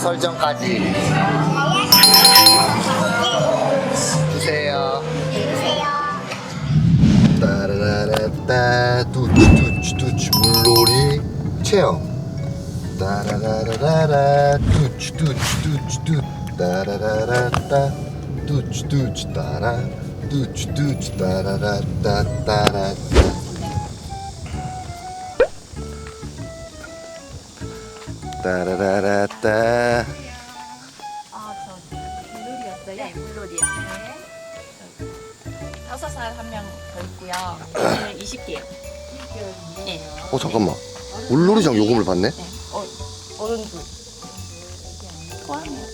설정까지 주세요. 따라라라따 뚜치 뚜치 뚜치 물놀이 체험 따라라라라라 뚜치 뚜치 뚜치 뚜 따라라라따 뚜치 뚜치 따라 뚜치 뚜치 따라라따 따라따 따라라라따 아, 저 물놀이였어요? 네, 물놀이요. 다섯 살 한 명 더 있고요. 오늘 20개요. 네. 어 잠깐만 물놀이장 요금을 받네? 네. 어, 어른 둘. 포함이요.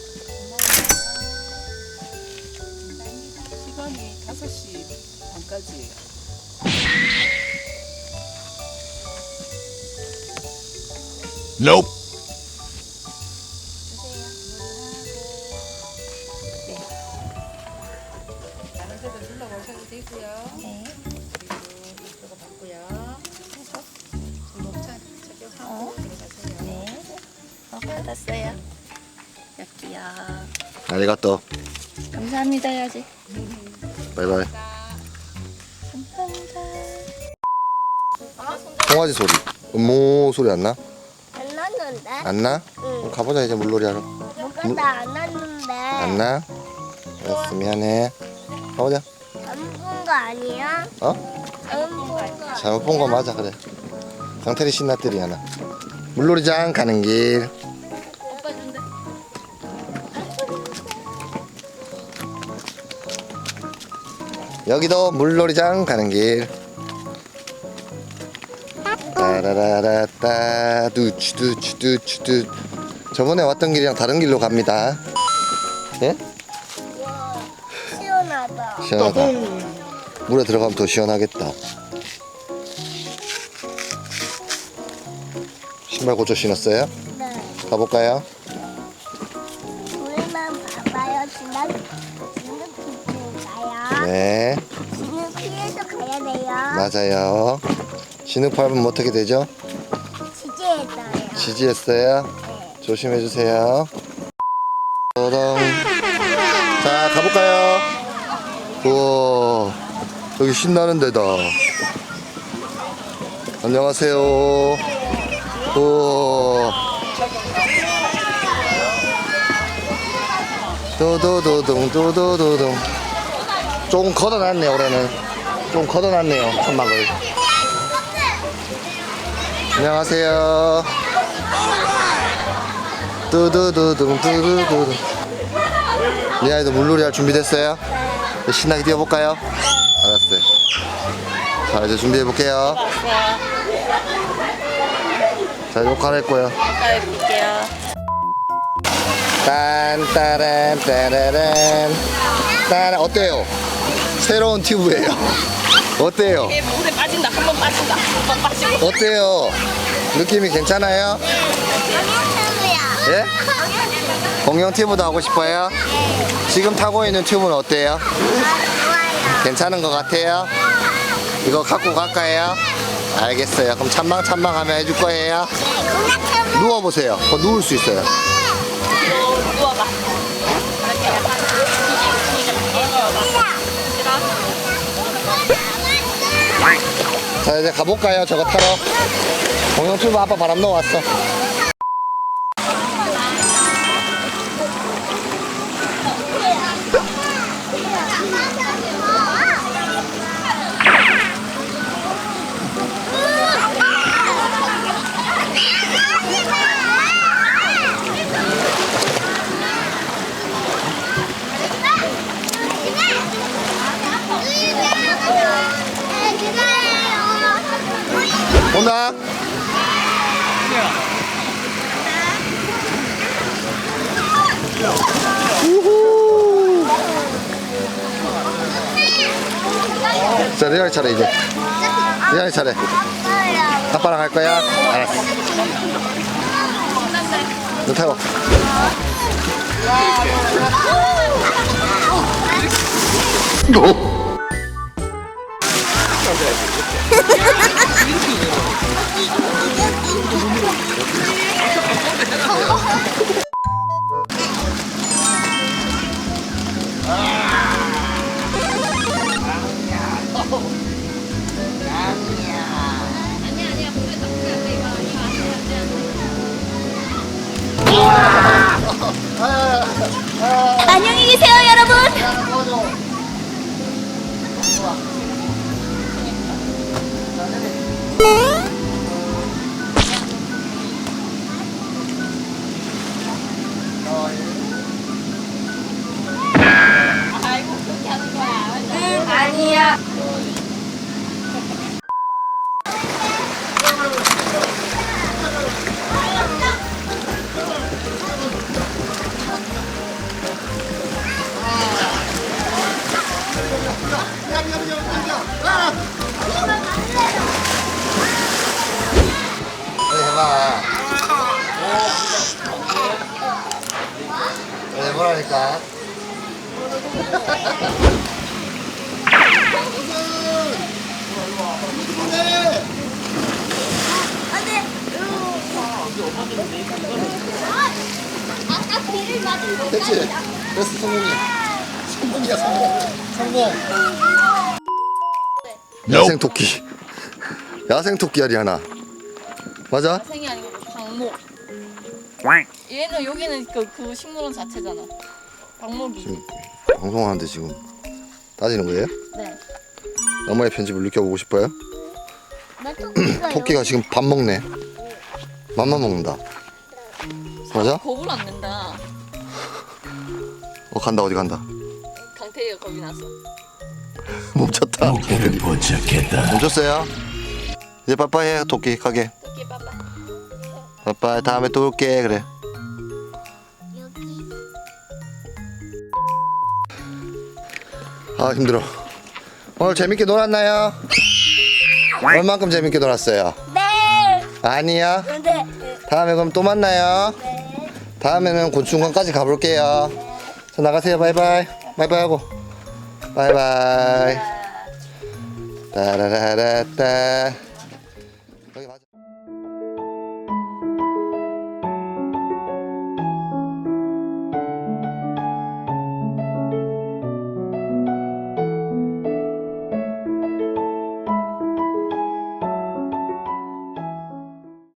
시간이 5시 반까지예요. Nope. 받았어요. 여기요. 아리가또 감사합니다, 해야지. 바이바이 감사합니다. 송아지 소리 음모 소리 안 나? 안 났는데? 안 나? 그럼 가보자 이제 물놀이 하러 뭐가 나안 났는데? 안 나? 알았어 미안해 가보자 안본 거 아니야? 어? 안본 거. 잘못 본 거 맞아 그래 강태리 신나들이 하나 물놀이장 가는 길 여기도 물놀이장 가는 길 따라라라따 두치 두치 두치 두 저번에 왔던 길이랑 다른 길로 갑니다 예? 와, 시원하다. 시원하다 물에 들어가면 더 시원하겠다 신발 고쳐 신었어요? 네. 가볼까요? 네 지는 피해서 가야 돼요. 맞아요 진흙 밟으면 어떻게 되죠? 지지했어요. 지지했어요? 네. 조심해 주세요. 도동. 자, 가볼까요? 우와, 여기 신나는 데다. 안녕하세요. 우와. 도도도동, 도도도동. 조금 걷어놨네, 올해는. 좀 걷어놨네요, 천막을. 안녕하세요. 뚜두두둥 뚜두두둥 리아이도 물놀이 할 준비 됐어요? 신나게 뛰어볼까요? 알았어요 자 이제 준비해볼게요 자 이거 갈아입고요 아까 볼게요. 딴따란 따라란 따라 어때요? 새로운 튜브예요 어때요? 이게 물에 빠진다. 한 번 빠진다. 한 번 빠지고. 어때요? 느낌이 괜찮아요? 예? 공룡 튜브도 하고 싶어요? 지금 타고 있는 튜브는 어때요? 아. 괜찮은 것 같아요? 이거 갖고 갈까요? 알겠어요. 그럼 찬방 찬방 하면 해줄 거예요. 누워보세요. 거 누울 수 있어요. 누워봐. 이렇게 자 이제 가볼까요? 저거 타러. 공룡 튜브 아빠 바람 넣어왔어. 자, 리아이 차례 이제. 리아이 차례. 아빠랑 갈 거야? 알았어. 너 타고. 안녕히 계세요, 여러분. 보라니까. 아까 비를 맞은 거 됐지? 됐어, 성공이야. 성공이야, 성공. 성공. 야생 토끼. 야생 토끼 알이 하나. 맞아? 생이 아니고 방목. 얘는 여기는 그, 그 식물원 자체잖아. 방목이. 지금 방송하는데 지금 따지는 거예요? 네. 엄마의 편집을 느껴보고 싶어요? 나 토끼가 토끼가 지금 밥 먹네. 맘만 먹는다. 맞아? 겁을 안 낸다. 어 간다 어디 간다. 강태희가 겁이 났어. 멈췄다. 목표를 포착했다. 멈췄어요. 이제 빠빠해 토끼 가게. 빠빠 다음에 또 올게 그래. 여기 아 힘들어. 오늘 재밌게 놀았나요? 얼만큼 재밌게 놀았어요? 네 아니야. 네. 다음에 그럼 또 만나요. 다음에는 곤충관까지 가볼게요. 자 나가세요. 바이바이. 바이바이 하고. 바이바이. 따라라라따.